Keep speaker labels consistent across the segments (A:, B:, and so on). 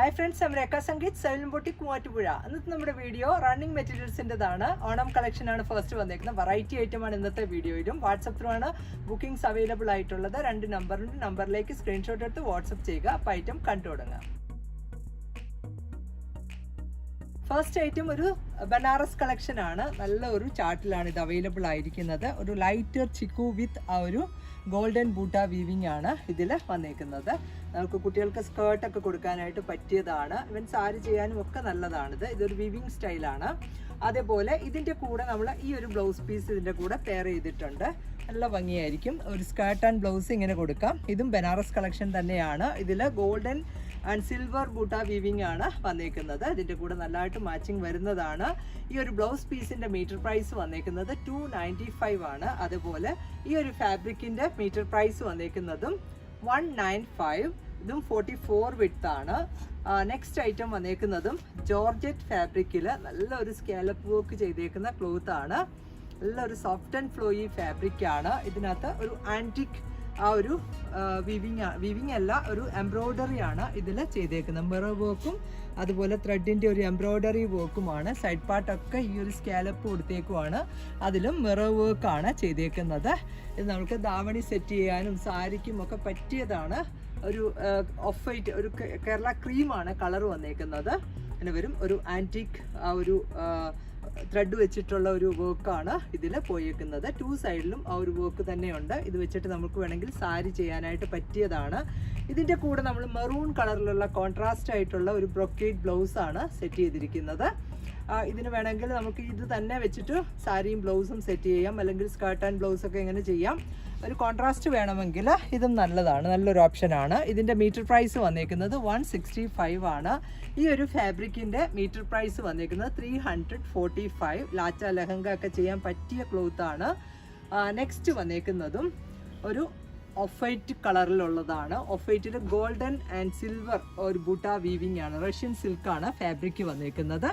A: Hi friends ഞാൻ രേഖ സംഗീത് സൈലംപൊട്ടി കൂവാറ്റുപുഴ ഇന്നത്തെ നമ്മുടെ വീഡിയോ റണ്ണിങ് മെറ്റീരിയൽസിന്റെതാണ് ഓണം കളക്ഷനാണ് ഫസ്റ്റ് വന്നേക്കുന്നത്. വെറൈറ്റി ഐറ്റമാണ് ഇന്നത്തെ വീഡിയോയിലും വാട്സപ്പ് ത്രൂ ആണ് ബുക്കിംഗ്സ് അവൈലബിൾ ആയിട്ടുള്ളത്. രണ്ട് നമ്പറിന്റെ നമ്പറിലേക്ക് സ്ക്രീൻഷോട്ട് എടുത്ത് വാട്സപ്പ് ചെയ്യുക. അപ്പോൾ ഐറ്റം കണ്ടു തുടങ്ങാം. ഫസ്റ്റ് ഐറ്റം ഒരു ബനാറസ് കളക്ഷൻ ആണ്. നല്ല ഒരു ചാർട്ടിലാണ് ഇത് അവൈലബിൾ ആയിരിക്കുന്നത്. ഒരു ലൈറ്റർ ചിക്കു വിത്ത് ആ ഒരു ഗോൾഡൻ ബൂട്ട വീവിംഗ് ആണ് ഇതിൽ വന്നേക്കുന്നത്. നമുക്ക് കുട്ടികൾക്ക് സ്കേർട്ടൊക്കെ കൊടുക്കാനായിട്ട് പറ്റിയതാണ്. ഇവൻ സാരി ചെയ്യാനും ഒക്കെ നല്ലതാണിത്. ഇതൊരു വിവിങ് സ്റ്റൈലാണ് അതേപോലെ ഇതിന്റെ കൂടെ നമ്മൾ ഈ ഒരു ബ്ലൗസ് പീസ് ഇതിന്റെ കൂടെ പെയർ ചെയ്തിട്ടുണ്ട്. നല്ല ഭംഗിയായിരിക്കും. ഒരു സ്കേർട്ട് ആൻഡ് ബ്ലൗസ് ഇങ്ങനെ കൊടുക്കാം. ഇതും ബനാറസ് കളക്ഷൻ തന്നെയാണ്. ഇതിൽ golden and silver buta weaving ആണ് വന്നേക്കുന്നത്. ഇതിന്റെ കൂടെ നല്ലതായിട്ട് മാച്ചിങ് വരുന്നതാണ്. ഈ ഒരു ബ്ലൗസ് പീസിന്റെ മീറ്റർ പ്രൈസ് വന്നേക്കുന്നത് ടു ആണ്. അതുപോലെ ഈ ഒരു ഫാബ്രിക്കിന്റെ മീറ്റർ പ്രൈസ് വന്നേക്കുന്നതും വൺ നയൻ ഫൈവ് ഇതും ഫോർട്ടി ഫോർ വിട്ട് ആണ് നെക്സ്റ്റ് ഐറ്റം വന്നേക്കുന്നതും ജോർജറ്റ് ഫാബ്രിക്കിൽ നല്ലൊരു സ്കാലപ്പ് വർക്ക് ചെയ്തേക്കുന്ന ക്ലോത്ത് ആണ്. നല്ലൊരു സോഫ്റ്റ് ആൻഡ് ഫ്ലോയി ഫാബ്രിക് ആണ്. ഇതിനകത്ത് ഒരു ആന്റിക് ആ ഒരു വിവിങ് വിവിങ് അല്ല ഒരു എംബ്രോയ്ഡറി ആണ് ഇതിൽ ചെയ്തേക്കുന്നത്. മിറർ വർക്കും അതുപോലെ ത്രെഡിന്റെ ഒരു എംബ്രോയ്ഡറി വർക്കുമാണ് സൈഡ് പാർട്ടൊക്കെ ഈ ഒരു സ്കാലപ്പ് കൊടുത്തേക്കുമാണ് അതിലും മിറർ വർക്കാണ് ചെയ്തേക്കുന്നത്. ഇത് നമുക്ക് ദാവണി സെറ്റ് ചെയ്യാനും സാരിക്കും ഒക്കെ പറ്റിയതാണ്. ഒരു ഓഫ് വൈറ്റ് ഒരു കേരള ക്രീമാണ് കളർ വന്നേക്കുന്നത്. അങ്ങനെ വരും ഒരു ആന്റിക് ആ ഒരു ത്രെഡ് വെച്ചിട്ടുള്ള ഒരു വർക്കാണ് ഇതിൽ പോയേക്കുന്നത്. ടു സൈഡിലും ആ ഒരു വർക്ക് തന്നെയുണ്ട്. ഇത് വെച്ചിട്ട് നമുക്ക് വേണമെങ്കിൽ സാരി ചെയ്യാനായിട്ട് പറ്റിയതാണ്. ഇതിന്റെ കൂടെ നമ്മൾ മെറൂൺ കളറിലുള്ള കോൺട്രാസ്റ്റ് ആയിട്ടുള്ള ഒരു ബ്രൊക്കേഡ് ബ്ലൗസാണ് സെറ്റ് ചെയ്തിരിക്കുന്നത്. ഇതിന് വേണമെങ്കിൽ നമുക്ക് ഇത് തന്നെ വെച്ചിട്ട് സാരിയും ബ്ലൗസും സെറ്റ് ചെയ്യാം. അല്ലെങ്കിൽ സ്കേർട്ട് ആൻഡ് ബ്ലൗസ് ഒക്കെ ഇങ്ങനെ ചെയ്യാം. ഒരു കോൺട്രാസ്റ്റ് വേണമെങ്കിൽ ഇതും നല്ലതാണ്. നല്ലൊരു ഓപ്ഷനാണ് ഇതിന്റെ മീറ്റർ പ്രൈസ് വന്നേക്കുന്നത് വൺ സിക്സ്റ്റി ഫൈവ് ആണ്. ഈ ഒരു ഫാബ്രിക്കിന്റെ മീറ്റർ പ്രൈസ് വന്നേക്കുന്നത് three hundred forty five lacha lehenga ഒക്കെ ചെയ്യാൻ പറ്റിയ ക്ലോത്താണ് നെക്സ്റ്റ് വന്നേക്കുന്നതും ഒരു ഓഫ് വൈറ്റ് കളറിലുള്ളതാണ്. ഓഫ് ഗോൾഡൻ ആൻഡ് സിൽവർ ഒരു ബൂട്ട വീവിംഗ് ആണ്. റഷ്യൻ സിൽക്കാണ് ഫാബ്രിക് വന്നിരിക്കുന്നത്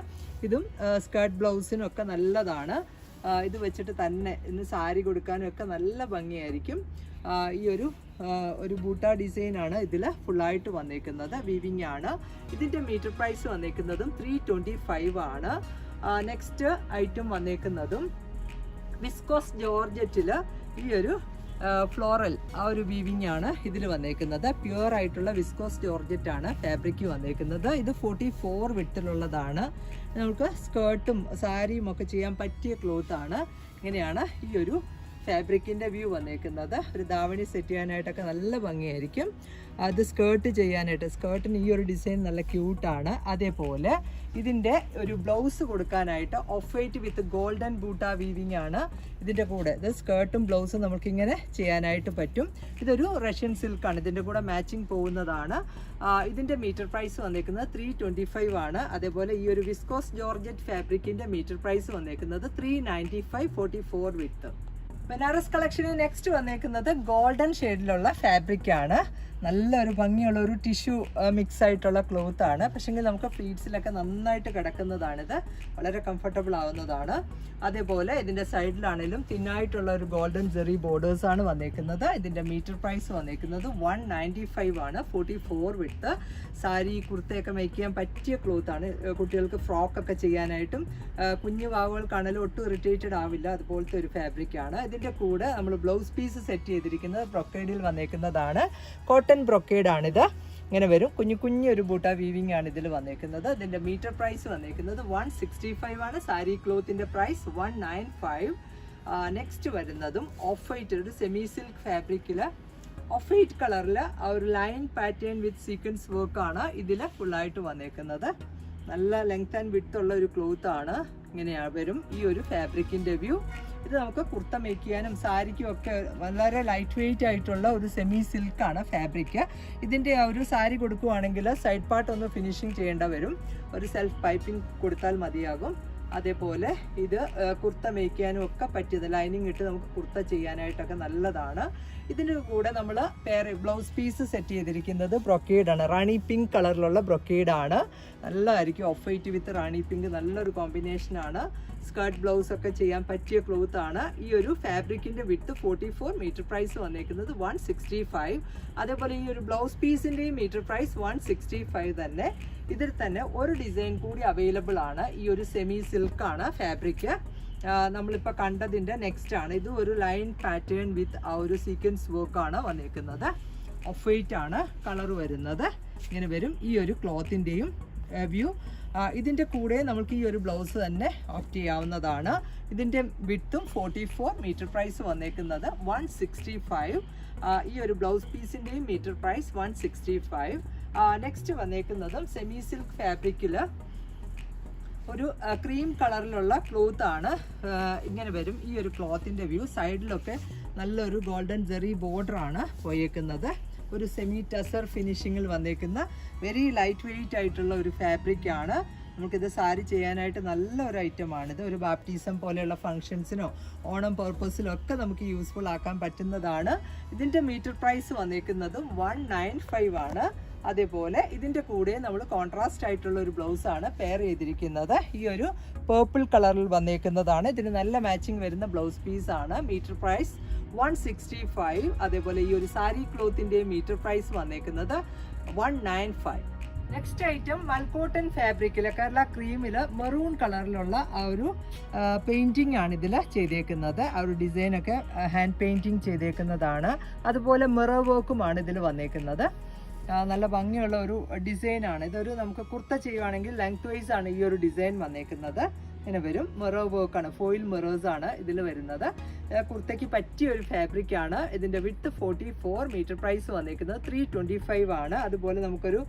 A: ഇതും സ്കേർട്ട് ബ്ലൗസിനൊക്കെ നല്ലതാണ്. ഇത് വെച്ചിട്ട് തന്നെ ഇന്ന് സാരി കൊടുക്കാനും ഒക്കെ നല്ല ഭംഗിയായിരിക്കും. ഈ ഒരു ഒരു ബൂട്ട ഡിസൈനാണ് ഇതിൽ ഫുള്ളായിട്ട് വന്നിരിക്കുന്നത് വീവിംഗ് ആണ്. ഇതിന്റെ മീറ്റർ പ്രൈസ് വന്നേക്കുന്നതും ത്രീ ട്വന്റി ഫൈവ് ആണ് നെക്സ്റ്റ് ഐറ്റം വന്നിരിക്കുന്നതും വിസ്കോസ് ജോർജറ്റിൽ ഈ ഒരു ഫ്ലോറൽ ആ ഒരു വീവിംഗ് ആണ് ഇതിൽ വന്നേക്കുന്നത്. പ്യുവർ ആയിട്ടുള്ള വിസ്കോസ് ജോർജറ്റ് ആണ് ഫാബ്രിക് വന്നേക്കുന്നത്. ഇത് ഫോർട്ടി ഫോർ വിട്ടിലുള്ളതാണ് നമുക്ക് സ്കേർട്ടും സാരിയും ഒക്കെ ചെയ്യാൻ പറ്റിയ ക്ലോത്ത് ആണ്. ഇങ്ങനെയാണ് ഈ ഒരു ഫാബ്രിക്കിന്റെ വ്യൂ വന്നേക്കുന്നത്. ഒരു ദാവണി സെറ്റ് ചെയ്യാനായിട്ടൊക്കെ നല്ല ഭംഗിയായിരിക്കും. അത് സ്കേർട്ട് ചെയ്യാനായിട്ട് സ്കേർട്ടിന് ഈ ഒരു ഡിസൈൻ നല്ല ക്യൂട്ടാണ് അതേപോലെ ഇതിന്റെ ഒരു ബ്ലൗസ് കൊടുക്കാനായിട്ട് off white with golden buta weaving ആണ് ഇതിന്റെ കൂടെ. ഇത് സ്കേർട്ടും ബ്ലൗസും നമുക്കിങ്ങനെ ചെയ്യാനായിട്ട് പറ്റും. ഇതൊരു റഷ്യൻ സിൽക്കാണ് ഇതിന്റെ കൂടെ മാച്ചിങ് പോകുന്നതാണ്. ഇതിന്റെ മീറ്റർ പ്രൈസ് വന്നേക്കുന്നത് ത്രീ ട്വന്റി ഫൈവ് ആണ്. അതേപോലെ ഈ ഒരു വിസ്കോസ് ജോർജറ്റ് ഫാബ്രിക്കിന്റെ മീറ്റർ പ്രൈസ് വന്നേക്കുന്നത് three ninety five forty four with Banaras കളക്ഷനിൽ next വന്നേക്കുന്നത് ഗോൾഡൻ ഷെയ്ഡിലുള്ള ഫാബ്രിക് ആണ്. നല്ലൊരു ഭംഗിയുള്ള ഒരു ടിഷ്യൂ മിക്സ് ആയിട്ടുള്ള ക്ലോത്ത് ആണ്. പക്ഷേങ്കിൽ നമുക്ക് ഫീറ്റ്സിലൊക്കെ നന്നായിട്ട് കിടക്കുന്നതാണിത്. വളരെ കംഫർട്ടബിൾ ആവുന്നതാണ്. അതേപോലെ ഇതിന്റെ സൈഡിലാണെങ്കിലും തിന്നായിട്ടുള്ള ഒരു ഗോൾഡൻ ജെറി ബോർഡേഴ്സ് ആണ് വന്നേക്കുന്നത്. ഇതിന്റെ മീറ്റർ പ്രൈസ് വന്നേക്കുന്നത് വൺ നയന്റി ഫൈവ് ആണ്. Forty four width sari കുർത്തയൊക്കെ make ചെയ്യാൻ പറ്റിയ ക്ലോത്ത് ആണ്. കുട്ടികൾക്ക് ഫ്രോക്കൊക്കെ ചെയ്യാനായിട്ടും കുഞ്ഞു വാവുകൾക്കാണെങ്കിലും ഒട്ടും ഇറിറ്റേറ്റഡ് ആവില്ല. അതുപോലത്തെ ഒരു ഫാബ്രിക് ആണ്. ഇതിന്റെ കൂടെ നമ്മൾ ബ്ലൗസ് പീസ് സെറ്റ് ചെയ്തിരിക്കുന്നത് ബ്രൊക്കേഡിൽ വന്നേക്കുന്നതാണ്. ബ്രൊക്കേഡ് ആണിത്. ഇങ്ങനെ വരും. കുഞ്ഞു കുഞ്ഞു ഒരു ബൂട്ട വീവിംഗ് ആണ് ഇതിൽ വന്നേക്കുന്നത്. ഇതിന്റെ മീറ്റർ പ്രൈസ് വന്നേക്കുന്നത് വൺ സിക്സ്റ്റി ഫൈവ് ആണ്. Sari ക്ലോത്തിന്റെ price one nine five next വരുന്നതും ഓഫ് വൈറ്റ് ഒരു സെമി സിൽക്ക് ഫാബ്രിക്കിൽ ഓഫ് വൈറ്റ് കളറിൽ ഒരു ലൈൻ പാറ്റേൺ വിത്ത് സീക്വൻസ് വർക്കാണ് ഇതിൽ ഫുള്ളായിട്ട് വന്നേക്കുന്നത്. നല്ല ലെങ്ത് ആൻഡ് ഉള്ള ഒരു ക്ലോത്ത് ആണ്. ഇങ്ങനെയാണ് വരും ഈ ഒരു ഫാബ്രിക്കിന്റെ വ്യൂ ഇത് നമുക്ക് കുർത്ത മേക്ക് ചെയ്യാനും സാരിക്കും ഒക്കെ വളരെ ലൈറ്റ് വെയിറ്റ് ആയിട്ടുള്ള ഒരു സെമി സിൽക്കാണ് ഫാബ്രിക് ഇതിന്റെ ഒരു സാരി കൊടുക്കുവാണെങ്കിൽ സൈഡ് പാർട്ട് ഒന്ന് ഫിനിഷിങ് ചെയ്യേണ്ട വരും. ഒരു സെൽഫ് പൈപ്പിംഗ് കൊടുത്താൽ മതിയാകും. അതേപോലെ ഇത് കുർത്ത മേക്ക് ചെയ്യാനും ഒക്കെ പറ്റിയത് ലൈനിങ് ഇട്ട് നമുക്ക് കുർത്ത ചെയ്യാനായിട്ടൊക്കെ നല്ലതാണ്. ഇതിന് കൂടെ നമ്മൾ പേര് ബ്ലൗസ് പീസ് സെറ്റ് ചെയ്തിരിക്കുന്നത് ബ്രൊക്കേഡാണ് റാണി പിങ്ക് കളറിലുള്ള ബ്രൊക്കേഡാണ് നല്ലതായിരിക്കും. Off white with Rani pink നല്ലൊരു കോമ്പിനേഷനാണ് സ്കേർട്ട് ബ്ലൗസ് ഒക്കെ ചെയ്യാൻ പറ്റിയ ക്ലോത്ത് ആണ്. ഈ ഒരു ഫാബ്രിക്കിന്റെ width forty four metre price വന്നേക്കുന്നത് വൺ സിക്സ്റ്റി ഫൈവ് അതേപോലെ ഈ ഒരു blouse പീസിന്റെയും metre price one sixty five തന്നെ. ഇതിൽ തന്നെ ഒരു ഡിസൈൻ കൂടി അവൈലബിൾ ആണ്. ഈ ഒരു സെമി സിൽക്ക് ആണ് ഫാബ്രിക്ക് നമ്മളിപ്പോൾ കണ്ടതിന്റെ നെക്സ്റ്റ് ആണ്. ഇത് ഒരു ലൈൻ പാറ്റേൺ വിത്ത് ആ ഒരു സീക്വൻസ് വർക്ക് ആണ് വന്നേക്കുന്നത്. ഓഫ് വൈറ്റ് ആണ് കളർ വരുന്നത്. ഇങ്ങനെ വരും. ഈ ഒരു ക്ലോത്തിന്റെയും വ്യൂ ഇതിന്റെ കൂടെ നമുക്ക് ഈ ഒരു ബ്ലൗസ് തന്നെ ഓപ്റ്റ് ചെയ്യാവുന്നതാണ്. ഇതിന്റെ വിട്ടും ഫോർട്ടി ഫോർ മീറ്റർ പ്രൈസ് വന്നേക്കുന്നത് വൺ സിക്സ്റ്റി ഫൈവ് ഈ ഒരു blouse പീസിന്റെയും metre price one sixty five next വന്നേക്കുന്നതും semi silk ഫാബ്രിക്കിൽ ഒരു ക്രീം കളറിലുള്ള ക്ലോത്ത് ആണ്. ഇങ്ങനെ വരും ഈ ഒരു ക്ലോത്തിന്റെ വ്യൂ സൈഡിലൊക്കെ നല്ലൊരു ഗോൾഡൻ ജെറി ബോർഡർ ആണ് പോയേക്കുന്നത്. ഒരു സെമി ടസർ ഫിനിഷിങ്ങിൽ വന്നേക്കുന്ന വെരി ലൈറ്റ് വെയിറ്റ് ആയിട്ടുള്ള ഒരു ഫാബ്രിക് ആണ്. നമുക്കിത് സാരി ചെയ്യാനായിട്ട് നല്ല ഒരു ഐറ്റമാണ് ഇത് ഒരു ബാപ്റ്റിസം പോലെയുള്ള ഫങ്ഷൻസിനോ ഓണം പർപ്പസിനോ ഒക്കെ നമുക്ക് യൂസ്ഫുൾ ആക്കാൻ പറ്റുന്നതാണ്. ഇതിന്റെ മീറ്റർ പ്രൈസ് വന്നേക്കുന്നതും വൺ നയൻ ഫൈവ് ആണ്. അതേപോലെ ഇതിന്റെ കൂടെ നമ്മൾ കോൺട്രാസ്റ്റ് ആയിട്ടുള്ള ഒരു ബ്ലൗസാണ് പെയർ ചെയ്തിരിക്കുന്നത്. ഈ ഒരു പേർപ്പിൾ കളറിൽ വന്നേക്കുന്നതാണ്. ഇതിന് നല്ല മാച്ചിങ് വരുന്ന ബ്ലൗസ് പീസാണ് metre price one sixty five അതേപോലെ ഈ ഒരു സാരി ക്ലോത്തിന്റെ മീറ്റർ പ്രൈസ് വന്നേക്കുന്നത് one nine five next item voile cotton ഫാബ്രിക്കിൽ കേരള ക്രീമിൽ മെറൂൺ കളറിലുള്ള ആ ഒരു പെയിന്റിംഗ് ആണ് ഇതിൽ ചെയ്തേക്കുന്നത്. ആ ഒരു ഡിസൈനൊക്കെ ഹാൻഡ് പെയിന്റിംഗ് ചെയ്തേക്കുന്നതാണ്. അതുപോലെ മിറർ വർക്കുമാണ് ഇതിൽ വന്നേക്കുന്നത്. നല്ല ഭംഗിയുള്ള ഒരു ഡിസൈനാണ് ഇതൊരു നമുക്ക് കുർത്ത ചെയ്യുവാണെങ്കിൽ ലെങ്ത് വൈസ് ആണ് ഈ ഒരു ഡിസൈൻ വന്നേക്കുന്നത്. ഇങ്ങനെ വരും. മെറോ വർക്കാണ് ഫോയിൽ മെറോസ് ആണ് ഇതിൽ വരുന്നത്. കുർത്തയ്ക്ക് പറ്റിയ ഒരു ഫാബ്രിക് ആണ്. ഇതിന്റെ width forty four metre price വന്നിരിക്കുന്നത് ത്രീ ട്വന്റി ഫൈവ് ആണ്. അതുപോലെ നമുക്കൊരു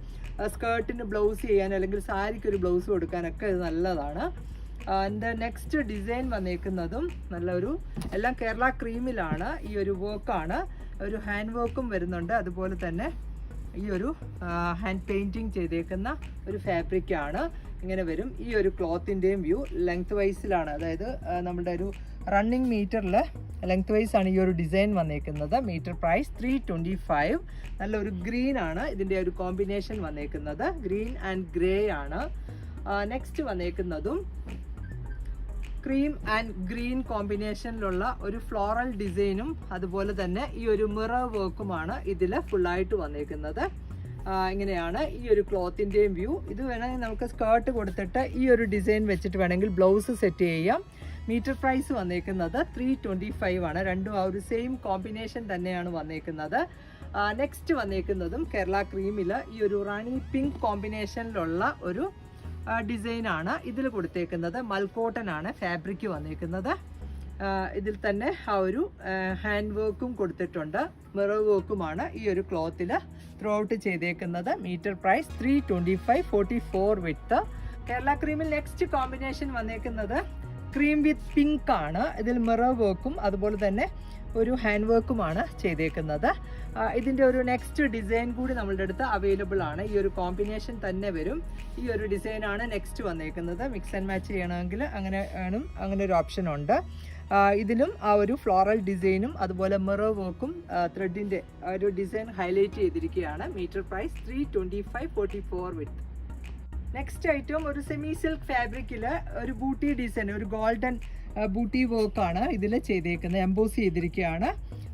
A: സ്കേർട്ടിന് ബ്ലൗസ് ചെയ്യാൻ അല്ലെങ്കിൽ സാരിക്ക് ഒരു ബ്ലൗസ് കൊടുക്കാനൊക്കെ ഇത് നല്ലതാണ്. എന്റെ നെക്സ്റ്റ് ഡിസൈൻ വന്നേക്കുന്നതും നല്ലൊരു എല്ലാം കേരള ക്രീമിലാണ് ഈ ഒരു വർക്കാണ് ഒരു ഹാൻഡ് വർക്കും വരുന്നുണ്ട്. അതുപോലെ തന്നെ ഈ ഒരു ഹാൻഡ് പെയിന്റിങ് ചെയ്തേക്കുന്ന ഒരു ഫാബ്രിക് ആണ്. ഇങ്ങനെ വരും. ഈ ഒരു ക്ലോത്തിന്റെയും വ്യൂ ലെങ്ത് വൈസിലാണ് അതായത് നമ്മുടെ ഒരു റണ്ണിങ് മീറ്ററിൽ ലെങ്ത് വൈസ് ആണ് ഈ ഒരു ഡിസൈൻ വന്നേക്കുന്നത്. Metre price three twenty five നല്ലൊരു ഗ്രീൻ ആണ് ഇതിന്റെ ഒരു കോമ്പിനേഷൻ വന്നേക്കുന്നത്. ഗ്രീൻ ആൻഡ് ഗ്രേ ആണ് നെക്സ്റ്റ് വന്നേക്കുന്നതും ക്രീം ആൻഡ് ഗ്രീൻ കോമ്പിനേഷനിലുള്ള ഒരു ഫ്ലോറൽ ഡിസൈനും അതുപോലെ തന്നെ ഈ ഒരു മിറർ വർക്കുമാണ് ഇതിൽ ഫുള്ളായിട്ട് വന്നിരിക്കുന്നത് ഇങ്ങനെയാണ് ഈ ഒരു ക്ലോത്തിന്റെയും വ്യൂ ഇത് വേണമെങ്കിൽ നമുക്ക് സ്കേർട്ട് കൊടുത്തിട്ട് ഈ ഒരു ഡിസൈൻ വെച്ചിട്ട് വേണമെങ്കിൽ ബ്ലൗസ് സെറ്റ് ചെയ്യാം. മീറ്റർ പ്രൈസ് വന്നേക്കുന്നത് ത്രീ ട്വന്റി ഫൈവ് ആണ്. രണ്ടും ആ ഒരു സെയിം കോമ്പിനേഷൻ തന്നെയാണ് വന്നേക്കുന്നത്. നെക്സ്റ്റ് വന്നേക്കുന്നതും കേരള ക്രീമിൽ ഈ ഒരു റാണി പിങ്ക് കോമ്പിനേഷനിലുള്ള ഒരു ഡിസൈൻ ആണ് ഇതിൽ കൊടുത്തേക്കുന്നത്. മൽക്കോട്ടൻ ആണ് ഫാബ്രിക് വന്നേക്കുന്നത്. ഇതിൽ തന്നെ ആ ഒരു ഹാൻഡ് വർക്കും കൊടുത്തിട്ടുണ്ട്. മിറർ വർക്കുമാണ് ഈ ഒരു ക്ലോത്തിൽ ത്രൂ ഔട്ട് ചെയ്തേക്കുന്നത്. Metre price three twenty five forty four width Kerala ക്രീമിൽ next combination വന്നേക്കുന്നത് ക്രീം വിത്ത് പിങ്ക് ആണ് ഇതിൽ മിറർ വർക്കും അതുപോലെ തന്നെ ഒരു ഹാൻഡ് വർക്കുമാണ് ചെയ്തേക്കുന്നത്. ഇതിന്റെ ഒരു നെക്സ്റ്റ് ഡിസൈൻ കൂടി നമ്മളുടെ അടുത്ത് അവൈലബിൾ ആണ്. ഈ ഒരു കോമ്പിനേഷൻ തന്നെ വരും. ഈ ഒരു ഡിസൈനാണ് നെക്സ്റ്റ് വന്നേക്കുന്നത്. മിക്സ് ആൻഡ് മാച്ച് ചെയ്യണമെങ്കിൽ അങ്ങനെ വേണം അങ്ങനെ ഒരു ഓപ്ഷൻ ഉണ്ട്. ഇതിലും ആ ഒരു ഫ്ലോറൽ ഡിസൈനും അതുപോലെ മിറർ വർക്കും ത്രെഡിന്റെ ഒരു ഡിസൈൻ ഹൈലൈറ്റ് ചെയ്തിരിക്കുകയാണ്. Metre price three twenty five forty four width next item ഒരു സെമി സിൽക്ക് ഫാബ്രിക്കിൽ ഒരു ബൂട്ടി ഡിസൈൻ ഒരു ഗോൾഡൻ ബൂട്ടി വർക്കാണ് ഇതിൽ ചെയ്തേക്കുന്നത്. എംബോസ് ചെയ്തിരിക്കുകയാണ്.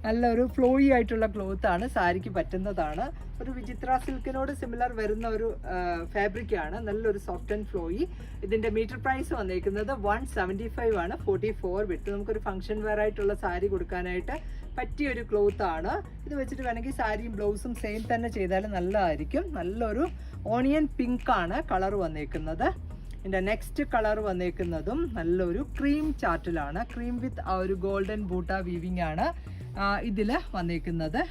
A: നല്ലൊരു ഫ്ലോയി ആയിട്ടുള്ള ക്ലോത്ത് ആണ്. സാരിക്ക് പറ്റുന്നതാണ്. ഒരു വിചിത്ര സിൽക്കിനോട് സിമിലർ വരുന്ന ഒരു ഫാബ്രിക് ആണ്. നല്ലൊരു സോഫ്റ്റ് ആൻഡ് ഫ്ലോയി ഇതിന്റെ മീറ്റർ പ്രൈസ് വന്നേക്കുന്നത് വൺ സെവന്റി ഫൈവ് ആണ്. ഫോർട്ടി ഫോർ വിട്ട് നമുക്കൊരു ഫംഗ്ഷൻ വെയർ ആയിട്ടുള്ള സാരി കൊടുക്കാനായിട്ട് പറ്റിയ ഒരു ക്ലോത്ത് ആണ്. ഇത് വെച്ചിട്ട് വേണമെങ്കിൽ സാരിയും ബ്ലൗസും സെയിം തന്നെ ചെയ്താലും നല്ലതായിരിക്കും. നല്ലൊരു ഓണിയൻ പിങ്ക് ആണ് കളർ വന്നേക്കുന്നത്. ഇതിന്റെ നെക്സ്റ്റ് കളർ വന്നേക്കുന്നതും നല്ലൊരു ക്രീം ചാർട്ടിലാണ് ക്രീം വിത്ത് ആ ഒരു ഗോൾഡൻ ബൂട്ട വീവിംഗ് ആണ് ഇതിൽ വന്നേക്കുന്നത്.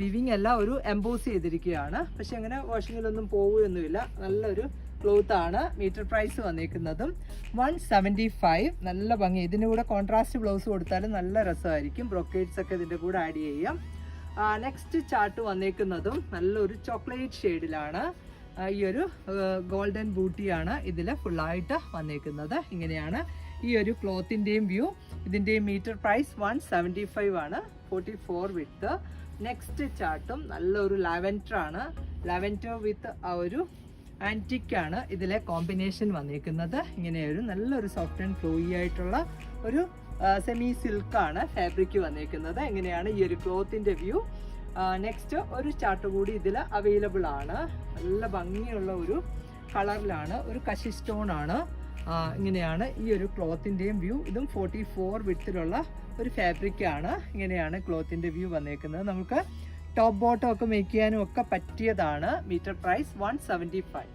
A: വിവിങ് എല്ലാം ഒരു എംബോസ് ചെയ്തിരിക്കുകയാണ്. പക്ഷെ അങ്ങനെ വാഷിങ്ങിലൊന്നും പോവുകയൊന്നുമില്ല. നല്ലൊരു ക്ലോത്ത് ആണ്. മീറ്റർ പ്രൈസ് വന്നേക്കുന്നതും. വൺ സെവന്റി ഫൈവ് നല്ല ഭംഗി. ഇതിന്റെ കൂടെ കോൺട്രാസ്റ്റ് ബ്ലൗസ് കൊടുത്താലും നല്ല രസമായിരിക്കും. ബ്രൊക്കേഡ്സ് ഒക്കെ ഇതിന്റെ കൂടെ ആഡ് ചെയ്യാം. നെക്സ്റ്റ് ചാർട്ട് വന്നേക്കുന്നതും നല്ലൊരു ചോക്ലേറ്റ് ഷെയ്ഡിലാണ് ഈ ഒരു ഗോൾഡൻ ബൂട്ടിയാണ് ഇതിൽ ഫുള്ളായിട്ട് വന്നേക്കുന്നത്. ഇങ്ങനെയാണ് ഈ ഒരു ക്ലോത്തിന്റെയും view ഇതിന്റെയും metre price one seventy five ആണ്. ഫോർട്ടി ഫോർ വിത്ത് നെക്സ്റ്റ് ചാർട്ടും നല്ലൊരു ലാവൻഡർ ആണ്. ലാവൻഡർ വിത്ത് ആ ഒരു ആന്റിക്കാണ് ഇതിലെ കോമ്പിനേഷൻ വന്നിരിക്കുന്നത് ഇങ്ങനെ ഒരു നല്ലൊരു സോഫ്റ്റ് ആൻഡ് ഫ്ലോയി ആയിട്ടുള്ള ഒരു സെമി സിൽക്കാണ് ഫാബ്രിക് വന്നിരിക്കുന്നത് എങ്ങനെയാണ് ഈ ഒരു ക്ലോത്തിന്റെ വ്യൂ നെക്സ്റ്റ് ഒരു ചാർട്ട് കൂടി ഇതിൽ അവൈലബിൾ ആണ്. നല്ല ഭംഗിയുള്ള ഒരു കളറിലാണ്. ഒരു കശി സ്റ്റോൺ ആണ്. ഇങ്ങനെയാണ് ഈ ഒരു ക്ലോത്തിന്റെയും വ്യൂ ഇതും ഫോർട്ടി ഫോർ വിട്ടിലുള്ള ഒരു ഫാബ്രിക്കാണ് ഇങ്ങനെയാണ് ക്ലോത്തിന്റെ വ്യൂ വന്നേക്കുന്നത്. നമുക്ക് ടോപ്പ് ബോട്ടം ഒക്കെ മേക്ക് ചെയ്യാനും ഒക്കെ പറ്റിയതാണ്. Metre price one seventy five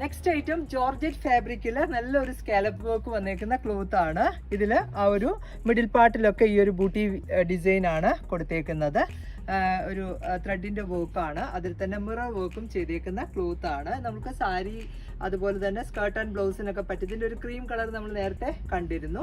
A: next item georgette ഫാബ്രിക്കിൽ നല്ലൊരു സ്കാലപ്പ് വർക്ക് വന്നേക്കുന്ന ക്ലോത്ത് ആണ്. ഇതിൽ ആ ഒരു മിഡിൽ പാർട്ടിലൊക്കെ ഈ ഒരു ബൂട്ടി ഡിസൈൻ ആണ് കൊടുത്തേക്കുന്നത്. ഒരു ത്രെഡിന്റെ വർക്കാണ് അതിൽ തന്നെ മിറർ വർക്കും ചെയ്തേക്കുന്ന ക്ലോത്ത് ആണ്. നമുക്ക് സാരി അതുപോലെ തന്നെ സ്കർട്ട് ആൻഡ് ബ്ലൗസിനൊക്കെ പറ്റി ഇതിന്റെ ഒരു ക്രീം കളർ നമ്മൾ നേരത്തെ കണ്ടിരുന്നു.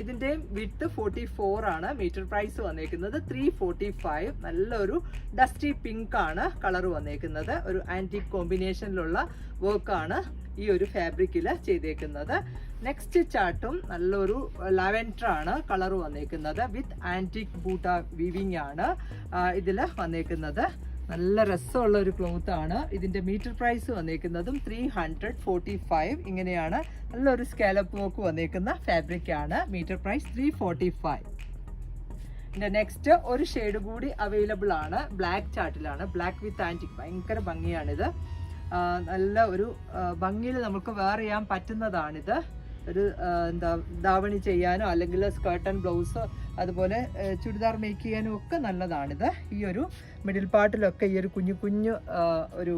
A: ഇതിന്റെ വിത്ത് ഫോർട്ടി ഫോർ ആണ്. മീറ്റർ പ്രൈസ് വന്നേക്കുന്നത് ത്രീ ഫോർട്ടി ഫൈവ് നല്ലൊരു ഡസ്റ്റി പിങ്ക് ആണ് കളർ വന്നേക്കുന്നത്. ഒരു ആന്റിക് കോമ്പിനേഷനിലുള്ള വർക്കാണ് ഈ ഒരു ഫാബ്രിക്കിൽ ചെയ്തേക്കുന്നത്. നെക്സ്റ്റ് ചാർട്ടും നല്ലൊരു ലാവൻഡർ ആണ് കളർ വന്നേക്കുന്നത്. വിത്ത് ആന്റിക് ബൂട്ട വിവിങ് ആണ് ഇതിൽ വന്നേക്കുന്നത്. നല്ല രസമുള്ള ഒരു ക്ലോത്ത് ആണ്. ഇതിന്റെ മീറ്റർ പ്രൈസ് വന്നേക്കുന്നതും ത്രീ ഹൺഡ്രഡ് ഫോർട്ടി ഫൈവ് ഇങ്ങനെയാണ് നല്ലൊരു സ്കാലപ്പ് വർക്ക് വന്നേക്കുന്ന ഫാബ്രിക് ആണ്. Metre price three forty five ഇതിന്റെ നെക്സ്റ്റ് ഒരു ഷെയ്ഡ് കൂടി അവൈലബിൾ ആണ്. ബ്ലാക്ക് ചാർട്ടിലാണ് ബ്ലാക്ക് വിത്ത് ആന്റിക് ഭയങ്കര ഭംഗിയാണിത്. നല്ല ഒരു ഭംഗിയിൽ നമുക്ക് വേർ ചെയ്യാൻ പറ്റുന്നതാണിത്. ഒരു എന്താ ധാവണി ചെയ്യാനോ അല്ലെങ്കിൽ സ്കേർട്ട് ആൻഡ് ബ്ലൗസ് അതുപോലെ ചുരിദാർ മേക്ക് ചെയ്യാനും ഒക്കെ നല്ലതാണിത്. ഈ ഒരു മിഡിൽ പാർട്ടിലൊക്കെ ഈ ഒരു കുഞ്ഞു കുഞ്ഞു ഒരു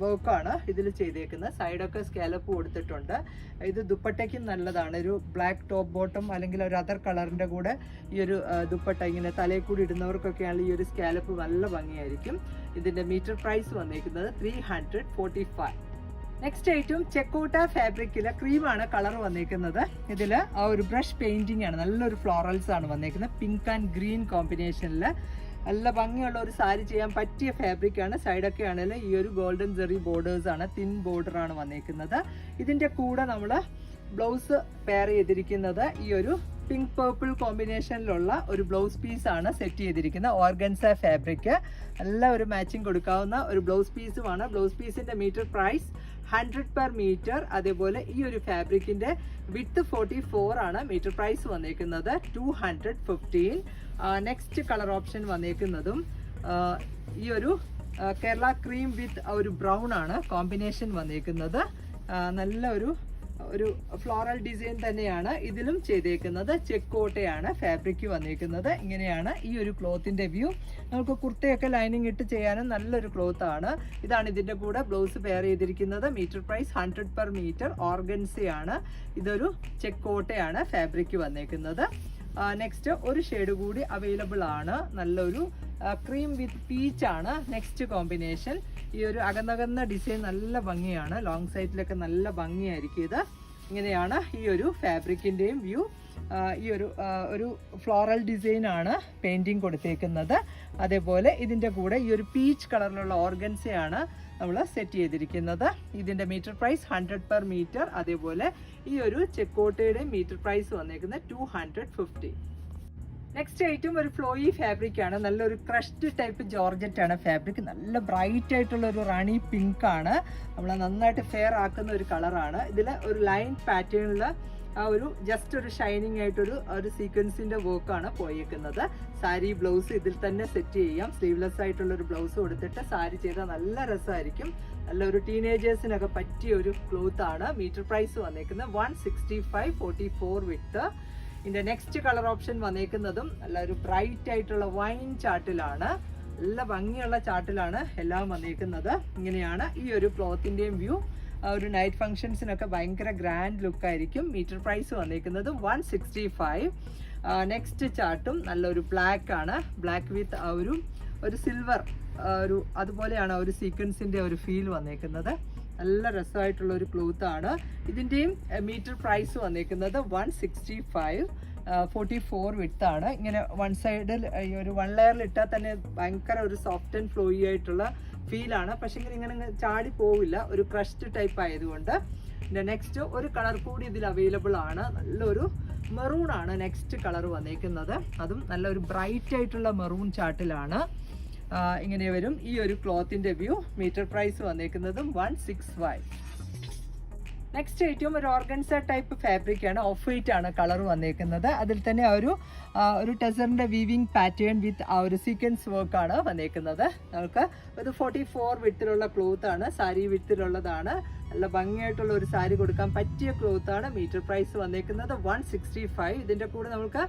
A: വർക്കാണ് ഇതിൽ ചെയ്തേക്കുന്നത്. സൈഡൊക്കെ സ്കാലപ്പ് കൊടുത്തിട്ടുണ്ട്. ഇത് ദുപ്പട്ടയ്ക്കും നല്ലതാണ്. ഒരു ബ്ലാക്ക് ടോപ്പ് ബോട്ടം അല്ലെങ്കിൽ ഒരു അതർ കളറിന്റെ കൂടെ ഈ ഒരു ദുപ്പട്ട ഇങ്ങനെ തലയിൽ കൂടി ഇടുന്നവർക്കൊക്കെയാണ് ഈ ഒരു സ്കാലപ്പ് നല്ല ഭംഗിയായിരിക്കും. ഇതിന്റെ മീറ്റർ പ്രൈസ് വന്നേക്കുന്നത് three hundred forty five next item ചെക്കോട്ട ഫാബ്രിക്കിൽ ക്രീമാണ് കളർ വന്നേക്കുന്നത്. ഇതിൽ ആ ഒരു ബ്രഷ് പെയിന്റിംഗ് ആണ്. നല്ലൊരു ഫ്ലോറൽസ് ആണ് വന്നേക്കുന്നത്. പിങ്ക് ആൻഡ് ഗ്രീൻ കോമ്പിനേഷനിൽ നല്ല ഭംഗിയുള്ള ഒരു സാരി ചെയ്യാൻ പറ്റിയ ഫാബ്രിക് ആണ്. സൈഡൊക്കെ ആണെങ്കിൽ ഈ ഒരു ഗോൾഡൻ ജെറി ബോർഡേഴ്സ് ആണ് തിൻ ബോർഡർ ആണ് വന്നേക്കുന്നത്. ഇതിന്റെ കൂടെ നമ്മൾ ബ്ലൗസ് പെയർ ചെയ്തിരിക്കുന്നത് ഈ ഒരു പിങ്ക് പേർപ്പിൾ കോമ്പിനേഷനിലുള്ള ഒരു ബ്ലൗസ് പീസ് ആണ് സെറ്റ് ചെയ്തിരിക്കുന്നത്. ഓർഗൻസ ഫാബ്രിക് നല്ല ഒരു മാച്ചിങ് കൊടുക്കാവുന്ന ഒരു ബ്ലൗസ് പീസുമാണ് ബ്ലൗസ് പീസിന്റെ metre price hundred per metre അതേപോലെ ഈ ഒരു ഫാബ്രിക്കിന്റെ വിത്ത് ഫോർട്ടി ഫോർ ആണ് മീറ്റർ പ്രൈസ് വന്നേക്കുന്നത് two hundred fifteen next colour option വന്നേക്കുന്നതും ഈ ഒരു കേരള ക്രീം വിത്ത് ഒരു ബ്രൗൺ ആണ് കോമ്പിനേഷൻ വന്നേക്കുന്നത്. നല്ല ഒരു ഒരു ഫ്ലോറൽ ഡിസൈൻ തന്നെയാണ് ഇതിലും ചെയ്തേക്കുന്നത്. ചെക്കോട്ടയാണ് ഫാബ്രിക് വന്നേക്കുന്നത്. ഇങ്ങനെയാണ് ഈ ഒരു ക്ലോത്തിന്റെ വ്യൂ നമുക്ക് കുർത്തയൊക്കെ ലൈനിങ് ഇട്ട് ചെയ്യാനും നല്ലൊരു ക്ലോത്ത് ആണ്. ഇതാണ് ഇതിന്റെ കൂടെ ബ്ലൗസ് പെയർ ചെയ്തിരിക്കുന്നത്. Metre price hundred per metre ഓർഗൻസിയാണ്. ഇതൊരു ചെക്കോട്ടയാണ് ഫാബ്രിക് വന്നേക്കുന്നത്. നെക്സ്റ്റ് ഒരു ഷെയ്ഡ് കൂടി അവൈലബിൾ ആണ്. നല്ലൊരു ക്രീം വിത്ത് പീച്ച് ആണ് നെക്സ്റ്റ് കോമ്പിനേഷൻ ഈ ഒരു അകന്നകന്ന ഡിസൈൻ നല്ല ഭംഗിയാണ്. ലോങ് സൈഡിലൊക്കെ നല്ല ഭംഗിയായിരിക്കും ഇത്. ഇങ്ങനെയാണ് ഈ ഒരു ഫാബ്രിക്കിന്റെയും വ്യൂ. ഈ ഒരു ഒരു ഫ്ലോറൽ ഡിസൈൻ ആണ് പെയിന്റിങ് കൊടുത്തേക്കുന്നത്. അതേപോലെ ഇതിന്റെ കൂടെ ഈ ഒരു പീച്ച് കളറിലുള്ള ഓർഗൻസയാണ് നമ്മൾ സെറ്റ് ചെയ്തിരിക്കുന്നത്. ഇതിന്റെ metre price hundred per metre അതേപോലെ ഈ ഒരു ചെക്കോട്ടയുടെ മീറ്റർ പ്രൈസ് വന്നേക്കുന്നത് two hundred fifty next item ഒരു ഫ്ലോയി ഫാബ്രിക് ആണ്. നല്ലൊരു ക്രഷ്ഡ് ടൈപ്പ് ജോർജറ്റ് ആണ് ഫാബ്രിക് നല്ല ബ്രൈറ്റ് ആയിട്ടുള്ള ഒരു റണി പിങ്ക് ആണ്. നമ്മളെ നന്നായിട്ട് ഫെയർ ആക്കുന്ന ഒരു കളറാണ് ഇതിൽ ഒരു ലൈൻ പാറ്റേണിൽ ആ ഒരു ജസ്റ്റ് ഒരു ഷൈനിങ് ആയിട്ടൊരു ഒരു സീക്വൻസിന്റെ വർക്കാണ് പോയേക്കുന്നത്. സാരി ബ്ലൗസ് ഇതിൽ തന്നെ സെറ്റ് ചെയ്യാം. സ്ലീവ്ലെസ് ആയിട്ടുള്ള ഒരു ബ്ലൗസ് കൊടുത്തിട്ട് സാരി ചെയ്താൽ നല്ല രസമായിരിക്കും. നല്ല ഒരു ടീനേജേഴ്സിനൊക്കെ പറ്റിയ ഒരു ക്ലോത്ത് ആണ്. മീറ്റർ പ്രൈസ് വന്നേക്കുന്നത് one sixty five forty four width ഇതിന്റെ നെക്സ്റ്റ് കളർ ഓപ്ഷൻ വന്നേക്കുന്നതും നല്ല ഒരു ബ്രൈറ്റ് ആയിട്ടുള്ള വൈൻ ചാട്ടിലാണ്. നല്ല ഭംഗിയുള്ള ചാട്ടിലാണ് എല്ലാം വന്നേക്കുന്നത്. ഇങ്ങനെയാണ് ഈ ഒരു ക്ലോത്തിന്റെയും വ്യൂ ഒരു നൈറ്റ് ഫംഗ്ഷൻസിനൊക്കെ ഭയങ്കര ഗ്രാൻഡ് ലുക്ക് ആയിരിക്കും. മീറ്റർ പ്രൈസ് വന്നേക്കുന്നത് വൺ സിക്സ്റ്റി ഫൈവ് നെക്സ്റ്റ് ചാർട്ടും നല്ലൊരു ബ്ലാക്ക് ആണ്. ബ്ലാക്ക് വിത്ത് ഒരു ഒരു സിൽവർ ഒരു അതുപോലെയാണ് ഒരു സീക്വൻസിന്റെ ഒരു ഫീൽ വന്നേക്കുന്നത്. നല്ല രസമായിട്ടുള്ള ഒരു ക്ലോത്ത് ആണ്. ഇതിന്റെയും മീറ്റർ പ്രൈസ് വന്നിരിക്കുന്നത് one sixty five forty four width ആണ്. ഇങ്ങനെ വൺ സൈഡിൽ ഒരു വൺ ലെയറിൽ ഇട്ടാൽ തന്നെ ഭയങ്കര ഒരു സോഫ്റ്റ് ആൻഡ് ഫ്ലോയി ആയിട്ടുള്ള ഫീലാണ് പക്ഷേ ഇങ്ങനെ ഇങ്ങനെ ചാടി പോവില്ല. ഒരു ക്രഷ്ഡ് ടൈപ്പ് ആയതുകൊണ്ട്. നെക്സ്റ്റ് ഒരു കളർ കൂടി ഇതിൽ അവൈലബിൾ ആണ്. നല്ലൊരു മെറൂൺ ആണ് നെക്സ്റ്റ് കളർ വന്നേക്കുന്നത്. അതും നല്ലൊരു ബ്രൈറ്റ് ആയിട്ടുള്ള മെറൂൺ ചാർട്ടിലാണ് ഇങ്ങനെ വരും. ഈ ഒരു ക്ലോത്തിന്റെ വ്യൂ മീറ്റർ പ്രൈസ് വന്നേക്കുന്നതും വൺ സിക്സ് ഫൈവ് നെക്സ്റ്റ് ഏറ്റവും ഒരു ഓർഗൻസ ടൈപ്പ് ഫാബ്രിക് ആണ്. ഓഫ് വൈറ്റ് ആണ് കളർ വന്നേക്കുന്നത്. അതിൽ തന്നെ ഒരു ഒരു ടെസറിന്റെ വീവിംഗ് പാറ്റേൺ വിത്ത് ആ ഒരു സീക്വൻസ് വർക്ക് ആണ് വന്നേക്കുന്നത്. നമുക്ക് ഒരു ഫോർട്ടി ഫോർ വിത്തിലുള്ള ക്ലോത്ത് ആണ്. സാരി വിത്തിലുള്ളതാണ് നല്ല ഭംഗിയായിട്ടുള്ള ഒരു സാരി കൊടുക്കാൻ പറ്റിയ ക്ലോത്ത് ആണ്. മീറ്റർ പ്രൈസ് വന്നേക്കുന്നത് വൺ സിക്സ്റ്റി ഫൈവ് ഇതിന്റെ കൂടെ നമുക്ക്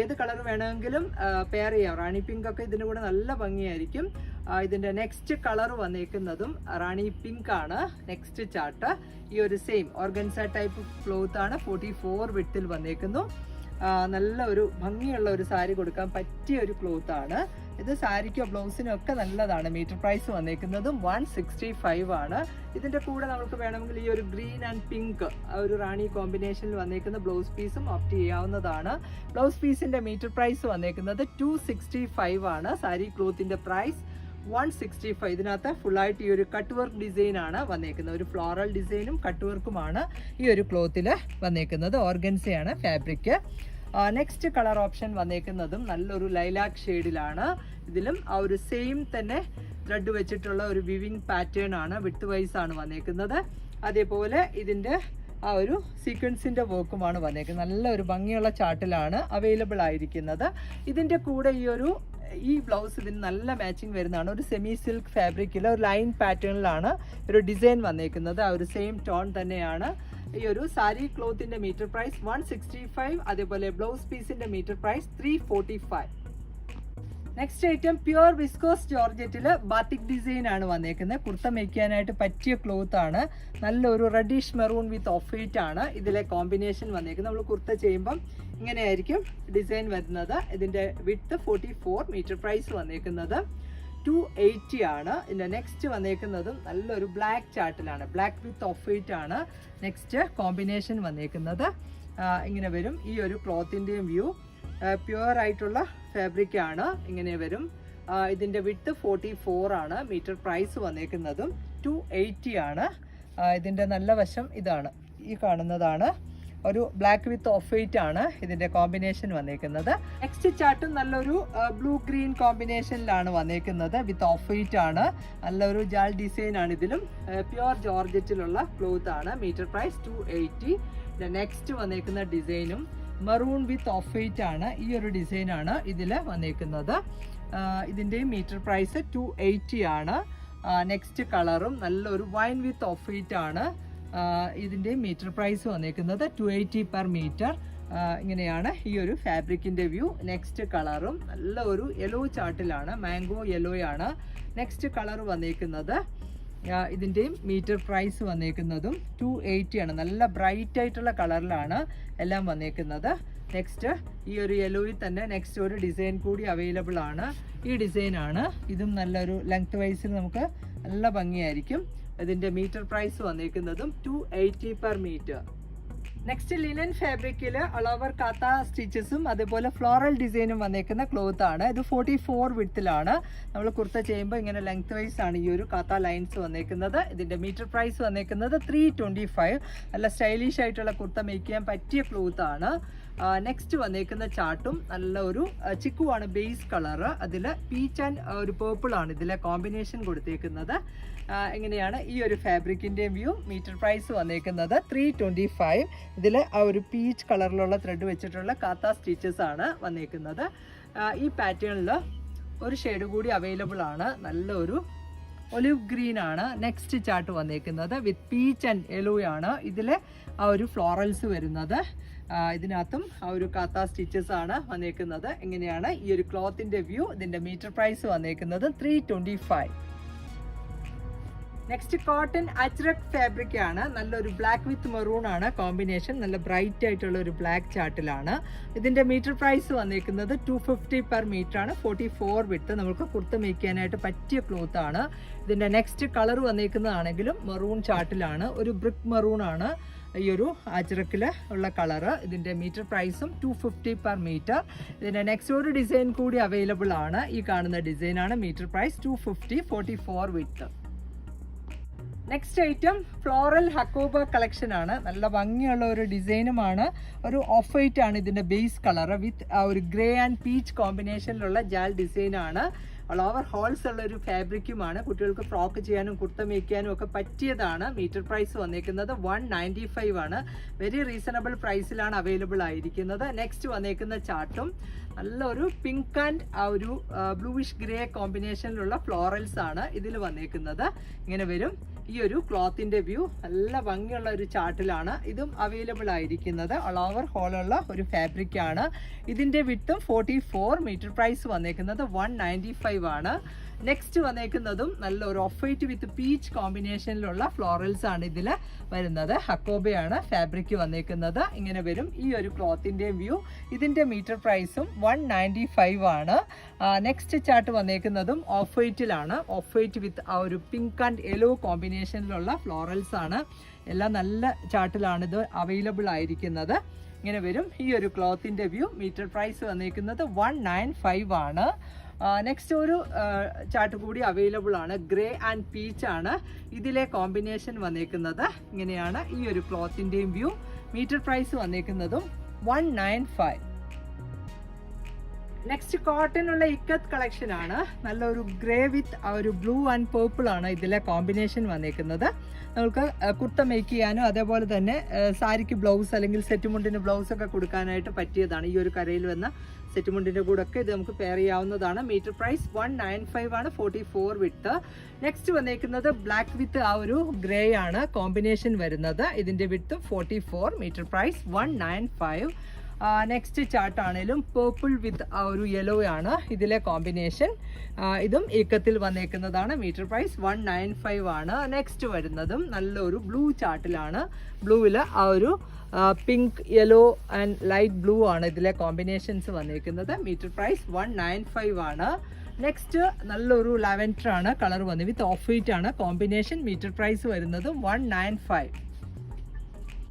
A: ഏത് കളർ വേണമെങ്കിലും പെയർ ചെയ്യാം. റാണി പിങ്ക് ഒക്കെ ഇതിന്റെ കൂടെ നല്ല ഭംഗിയായിരിക്കും. ഇതിന്റെ നെക്സ്റ്റ് കളർ വന്നേക്കുന്നതും റാണി പിങ്ക് ആണ്. നെക്സ്റ്റ് ചാർട്ട് ഈ ഒരു സെയിം ഓർഗൻസ ടൈപ്പ് ക്ലോത്ത് ആണ്. ഫോർട്ടി ഫോർ വിട്ടിൽ വന്നേക്കുന്നു. നല്ല ഒരു ഭംഗിയുള്ള ഒരു സാരി കൊടുക്കാൻ പറ്റിയ ഒരു ക്ലോത്ത് ആണ്. ഇത് സാരിക്കോ ബ്ലൗസിനോ ഒക്കെ നല്ലതാണ്. മീറ്റർ പ്രൈസ് വന്നേക്കുന്നതും വൺ സിക്സ്റ്റി ഫൈവ് ആണ്. ഇതിന്റെ കൂടെ നമുക്ക് വേണമെങ്കിൽ ഈ ഒരു ഗ്രീൻ ആൻഡ് പിങ്ക് ഒരു റാണി കോമ്പിനേഷനിൽ വന്നേക്കുന്ന ബ്ലൗസ് പീസും ഓപ്റ്റ് ചെയ്യാവുന്നതാണ്. ബ്ലൗസ് പീസിന്റെ മീറ്റർ പ്രൈസ് വന്നേക്കുന്നത് ടു സിക്സ്റ്റി ഫൈവ് ആണ്. സാരി ക്ലോത്തിന്റെ പ്രൈസ് വൺ സിക്സ്റ്റി ഫൈവ് ഇതിനകത്ത് ഫുള്ളായിട്ട് ഈ ഒരു കട്ട് വർക്ക് ഡിസൈൻ ആണ് വന്നേക്കുന്നത്. ഒരു ഫ്ലോറൽ ഡിസൈനും കട്ട് വർക്കുമാണ് ഈ ഒരു ക്ലോത്തിൽ വന്നേക്കുന്നത്. ഓർഗൻസയാണ് ഫാബ്രിക് നെക്സ്റ്റ് കളർ ഓപ്ഷൻ വന്നേക്കുന്നതും നല്ലൊരു ലൈലാക്ക് ഷെയ്ഡിലാണ് ഇതിലും ആ ഒരു സെയിം തന്നെ ത്രെഡ് വെച്ചിട്ടുള്ള ഒരു വിവിങ് പാറ്റേൺ ആണ് വിട്ട് വൈസ് ആണ് വന്നേക്കുന്നത്. അതേപോലെ ഇതിന്റെ ആ ഒരു സീക്വൻസിന്റെ വർക്കുമാണ് വന്നേക്കുന്നത്. നല്ല ഒരു ഭംഗിയുള്ള ചാർട്ടിലാണ് അവൈലബിൾ ആയിരിക്കുന്നത്. ഇതിന്റെ കൂടെ ഈ ഒരു ഈ ബ്ലൗസ് ഇതിന് നല്ല മാച്ചിങ് വരുന്നതാണ്. ഒരു സെമി സിൽക്ക് ഫാബ്രിക്കിൽ ഒരു ലൈൻ പാറ്റേണിലാണ് ഒരു ഡിസൈൻ വന്നേക്കുന്നത്. ആ ഒരു സെയിം ടോൺ തന്നെയാണ് ഈ ഒരു sari ക്ലോത്തിന്റെ metre price one sixty five അതേപോലെ ബ്ലൗസ് പീസിന്റെ metre price three forty five. Next item pure viscose ജോർജറ്റിൽ batik design ആണ് വന്നേക്കുന്നത്. കുർത്ത മേക്കാനായിട്ട് പറ്റിയ ക്ലോത്ത് ആണ്. നല്ലൊരു reddish maroon with off white ആണ് ഇതിലെ കോമ്പിനേഷൻ വന്നേക്കുന്നത്. നമ്മൾ കുർത്ത ചെയ്യുമ്പം ഇങ്ങനെയായിരിക്കും ഡിസൈൻ വരുന്നത്. ഇതിന്റെ width forty four metre price വന്നേക്കുന്നത്. ടു എയ്റ്റി ആണ്. ഇതിന്റെ നെക്സ്റ്റ് വന്നേക്കുന്നതും നല്ലൊരു ബ്ലാക്ക് ചാർട്ടിലാണ് ബ്ലാക്ക് വിത്ത് ഓഫ് വൈറ്റ് ആണ് നെക്സ്റ്റ് കോമ്പിനേഷൻ വന്നേക്കുന്നത്. ഇങ്ങനെ വരും. ഈ ഒരു ക്ലോത്തിന്റെയും വ്യൂ പ്യുവർ ആയിട്ടുള്ള ഫാബ്രിക് ആണ്. ഇങ്ങനെ വരും. ഇതിന്റെ വിത്ത് ഫോർട്ടി ഫോർ ആണ്. മീറ്റർ പ്രൈസ് വന്നേക്കുന്നതും ടു എയ്റ്റി ആണ്. ഇതിന്റെ നല്ല വശം ഇതാണ്. ഈ കാണുന്നതാണ്. ഒരു ബ്ലാക്ക് വിത്ത് ഓഫ് വൈറ്റ് ആണ് ഇതിന്റെ കോമ്പിനേഷൻ വന്നേക്കുന്നത്. നെക്സ്റ്റ് ചാർട്ടും നല്ലൊരു ബ്ലൂ ഗ്രീൻ കോമ്പിനേഷനിലാണ് വന്നേക്കുന്നത്. വിത്ത് ഓഫ് വൈറ്റ് ആണ്. നല്ലൊരു ജാൽ ഡിസൈൻ ആണ് ഇതിലും. പ്യുവർ ജോർജറ്റിലുള്ള ക്ലോത്ത് ആണ്. Metre price two eighty next വന്നേക്കുന്ന ഡിസൈനും മറൂൺ വിത്ത് ഓഫ് വൈറ്റ് ആണ്. ഈ ഒരു ഡിസൈൻ ആണ് ഇതിൽ വന്നേക്കുന്നത്. ഇതിന്റെയും മീറ്റർ പ്രൈസ് ടു എയ്റ്റി ആണ്. നെക്സ്റ്റ് കളറും നല്ലൊരു വൈൻ വിത്ത് ഓഫ് വൈറ്റ് ആണ്. ഇതിന്റെയും മീറ്റർ പ്രൈസ് വന്നേക്കുന്നത് ടു എയ്റ്റി പെർ മീറ്റർ ഇങ്ങനെയാണ് ഈ ഒരു ഫാബ്രിക്കിന്റെ വ്യൂ. നെക്സ്റ്റ് കളറും നല്ല ഒരു യെല്ലോ ചാർട്ടിലാണ് മാംഗോ യെല്ലോ ആണ്. നെക്സ്റ്റ് കളർ വന്നേക്കുന്നത് ഇതിന്റെയും മീറ്റർ പ്രൈസ് വന്നേക്കുന്നതും ടു എയ്റ്റിയാണ് നല്ല ബ്രൈറ്റ് ആയിട്ടുള്ള കളറിലാണ് എല്ലാം വന്നേക്കുന്നത്. നെക്സ്റ്റ് ഈ ഒരു യെല്ലോയിൽ തന്നെ നെക്സ്റ്റ് ഒരു ഡിസൈൻ കൂടി അവൈലബിൾ ആണ്. ഈ ഡിസൈനാണ് ആണ്. ഇതും നല്ലൊരു ലെങ്ത് വൈസിൽ നമുക്ക് നല്ല ഭംഗിയായിരിക്കും. ഇതിന്റെ metre price വന്നിരിക്കുന്നതും two eighty per metre next linen ഫാബ്രിക്കിൽ അളവർ കാത്ത സ്റ്റിച്ചസും അതുപോലെ ഫ്ലോറൽ ഡിസൈനും വന്നേക്കുന്ന ക്ലോത്ത് ആണ്. ഇത് ഫോർട്ടി ഫോർ വിഡ്ത്തിലാണ് നമ്മൾ കുർത്ത ചെയ്യുമ്പോൾ ഇങ്ങനെ ലെങ്ത് വൈസ് ആണ് ഈ ഒരു കാത്ത ലൈൻസ് വന്നേക്കുന്നത്. ഇതിന്റെ മീറ്റർ പ്രൈസ് വന്നേക്കുന്നത് ത്രീ ട്വന്റി ഫൈവ് നല്ല സ്റ്റൈലിഷ് ആയിട്ടുള്ള കുർത്ത മേക്ക് ചെയ്യാൻ പറ്റിയ ക്ലോത്ത് ആണ്. നെക്സ്റ്റ് വന്നേക്കുന്ന ചാട്ടും നല്ല ഒരു ചിക്കുവാണ് ബേസ് കളറ് അതിൽ പീച്ച് ആൻഡ് ഒരു പേർപ്പിൾ ആണ് ഇതിലെ കോമ്പിനേഷൻ കൊടുത്തേക്കുന്നത്. എങ്ങനെയാണ് ഈ ഒരു ഫാബ്രിക്കിന്റെ വ്യൂ മീറ്റർ പ്രൈസ് വന്നേക്കുന്നത് ത്രീ ട്വന്റി ഫൈവ് ഇതിൽ ആ ഒരു പീച്ച് കളറിലുള്ള ത്രെഡ് വെച്ചിട്ടുള്ള കാത്ത സ്റ്റിച്ചസ് ആണ് വന്നേക്കുന്നത്. ഈ പാറ്റേണിൽ ഒരു ഷെയ്ഡ് കൂടി അവൈലബിൾ ആണ്. നല്ലൊരു ഒലിവ് ഗ്രീൻ ആണ് നെക്സ്റ്റ് ചാർട്ട് വന്നേക്കുന്നത് വിത്ത് പീച്ച് ആൻഡ് യെല്ലോ ആണ്. ഇതിൽ ആ ഒരു ഫ്ലോറൽസ് വരുന്നത്. ഇതിനകത്തും ആ ഒരു കാത്ത സ്റ്റിച്ചസ് ആണ് വന്നേക്കുന്നത്. എങ്ങനെയാണ് ഈ ഒരു ക്ലോത്തിന്റെ വ്യൂ ഇതിന്റെ മീറ്റർ പ്രൈസ് വന്നേക്കുന്നത് three twenty five next cotton ajrakh fabric ആണ്. നല്ലൊരു ബ്ലാക്ക് വിത്ത് മെറൂൺ ആണ്. കോമ്പിനേഷൻ നല്ല ബ്രൈറ്റ് ആയിട്ടുള്ള ഒരു ബ്ലാക്ക് ചാർട്ടിലാണ് ഇതിന്റെ മീറ്റർ പ്രൈസ് വന്നിരിക്കുന്നത് ടു ഫിഫ്റ്റി പെർ മീറ്റർ ആണ്. ഫോർട്ടി ഫോർ വിട്ട് നമുക്ക് കുർത്ത മേക്കാനായിട്ട് പറ്റിയ ക്ലോത്ത് ആണ്. ഇതിന്റെ നെക്സ്റ്റ് കളർ വന്നിരിക്കുന്നതാണെങ്കിലും മെറൂൺ ചാർട്ടിലാണ് ഒരു ബ്രിക്ക് മെറൂൺ ആണ് ഈ ഒരു അജ്രക്കിൽ ഉള്ള കളറ് ഇതിന്റെ മീറ്റർ പ്രൈസും ടു ഫിഫ്റ്റി പെർ മീറ്റർ ഇതിന്റെ നെക്സ്റ്റ് ഒരു ഡിസൈൻ കൂടി അവൈലബിൾ ആണ്. ഈ കാണുന്ന ഡിസൈനാണ് metre price two fifty forty four width next item floral hakoba collection ആണ്. നല്ല ഭംഗിയുള്ള ഒരു ഡിസൈനുമാണ്. ഒരു ഓഫ് വൈറ്റ് ആണ് ഇതിന്റെ ബേസ് കളർ വിത്ത് ഒരു ഗ്രേ ആൻഡ് പീച്ച് കോമ്പിനേഷനിലുള്ള ജാൽ ഡിസൈനാണ് ഓവർ ഹോൾസ് ഉള്ള ഒരു ഫാബ്രിക്കുമാണ് കുട്ടികൾക്ക് ഫ്രോക്ക് ചെയ്യാനും കുർത്ത മേക്കാനും ഒക്കെ പറ്റിയതാണ്. മീറ്റർ പ്രൈസ് വന്നേക്കുന്നത് വൺ നയന്റി ഫൈവ് ആണ് വെരി റീസണബിൾ പ്രൈസിലാണ് അവൈലബിൾ ആയിരിക്കുന്നത്. നെക്സ്റ്റ് വന്നേക്കുന്ന ചാർട്ടും നല്ലൊരു പിങ്ക് ആൻഡ് ആ ഒരു ബ്ലൂയിഷ് ഗ്രേ കോമ്പിനേഷനിലുള്ള ഫ്ലോറൽസ് ആണ് ഇതിൽ വന്നേക്കുന്നത്. ഇങ്ങനെ വരും. ഈ ഒരു ക്ലോത്തിന്റെ വ്യൂ നല്ല ഭംഗിയുള്ള ഒരു ചാർട്ടിലാണ് ഇതും അവൈലബിൾ ആയിരിക്കുന്നത്. ഓവർ ഹോളുള്ള ഒരു ഫാബ്രിക് ആണ്. ഇതിന്റെ വിട്ടും ഫോർട്ടി ഫോർ മീറ്റർ പ്രൈസ് വന്നേക്കുന്നത് വൺ ആണ്. നെക്സ്റ്റ് വന്നേക്കുന്നതും നല്ല ഒരു ഓഫ് വൈറ്റ് വിത്ത് പീച്ച് കോമ്പിനേഷനിലുള്ള ഫ്ലോറൽസ് ആണ് ഇതിൽ വരുന്നത്. ഹക്കോബയാണ് ഫാബ്രിക് വന്നേക്കുന്നത്. ഇങ്ങനെ വരും. ഈ ഒരു ക്ലോത്തിന്റെയും വ്യൂ ഇതിന്റെ മീറ്റർ പ്രൈസും വൺ നയന്റി ഫൈവ് ആണ്. നെക്സ്റ്റ് ചാർട്ട് വന്നേക്കുന്നതും ഓഫ് വൈറ്റിലാണ് ഓഫ് വൈറ്റ് വിത്ത് ആ ഒരു പിങ്ക് ആൻഡ് യെല്ലോ കോമ്പിനേഷനിലുള്ള ഫ്ലോറൽസ് ആണ്. എല്ലാം നല്ല ചാർട്ടിലാണ് ഇത് അവൈലബിൾ ആയിരിക്കുന്നത്. ഇങ്ങനെ വരും. ഈ ഒരു ക്ലോത്തിന്റെ വ്യൂ മീറ്റർ പ്രൈസ് വന്നേക്കുന്നത് വൺ നയൻ ഫൈവ് ആണ്. നെക്സ്റ്റ് ഒരു ചാർട്ട് കൂടി അവൈലബിൾ ആണ്. ഗ്രേ ആൻഡ് പീച്ച് ആണ് ഇതിലെ കോമ്പിനേഷൻ വന്നേക്കുന്നത്. ഇങ്ങനെയാണ് ഈ ഒരു ക്ലോത്തിന്റെയും വ്യൂ മീറ്റർ പ്രൈസ് വന്നേക്കുന്നതും വൺ നയൻ ഫൈവ് നെക്സ്റ്റ് കോട്ടനുള്ള ഇക്കത്ത് കളക്ഷൻ ആണ്. നല്ലൊരു ഗ്രേ വിത്ത് ആ ഒരു ബ്ലൂ ആൻഡ് പേർപ്പിൾ ആണ് ഇതിലെ കോമ്പിനേഷൻ വന്നേക്കുന്നത്. നമുക്ക് കുർത്ത മേക്ക് ചെയ്യാനും അതേപോലെ തന്നെ സാരിക്ക് ബ്ലൗസ് അല്ലെങ്കിൽ സെറ്റ് മുണ്ടിന് ബ്ലൗസ് ഒക്കെ കൊടുക്കാനായിട്ട് പറ്റിയതാണ് ഈ ഒരു കരയിൽ വന്ന സെറ്റ് മുണ്ടിന്റെ കൂടെ ഒക്കെ ഇത് നമുക്ക് പെയർ ചെയ്യാവുന്നതാണ്. Metre price one nine five ആണ് ഫോർട്ടി ഫോർ വിത്ത് നെക്സ്റ്റ് വന്നേക്കുന്നത് ബ്ലാക്ക് വിത്ത് ആ ഒരു ഗ്രേ ആണ്. കോമ്പിനേഷൻ വരുന്നത്. ഇതിന്റെ width forty four metre price one nine five next chart ആണെങ്കിലും പേർപ്പിൾ വിത്ത് ആ ഒരു യെല്ലോ ആണ് ഇതിലെ കോമ്പിനേഷൻ ഇതും ഏക്കത്തിൽ വന്നേക്കുന്നതാണ്. Metre price one nine five ആണ്. നെക്സ്റ്റ് വരുന്നതും നല്ലൊരു ബ്ലൂ ചാർട്ടിലാണ് ബ്ലൂവിൽ ആ ഒരു pink yellow and light blue ആണ് ഇതിലെ കോമ്പിനേഷൻസ് വന്നിരിക്കുന്നത് metre price one nine five ആണ്. നെക്സ്റ്റ് നല്ലൊരു ലാവൻഡർ ആണ്. കളർ വന്നത് വിത്ത് ഓഫ് വൈറ്റ് ആണ്. കോമ്പിനേഷൻ മീറ്റർ പ്രൈസ് വരുന്നത് വൺ നയൻ ഫൈവ്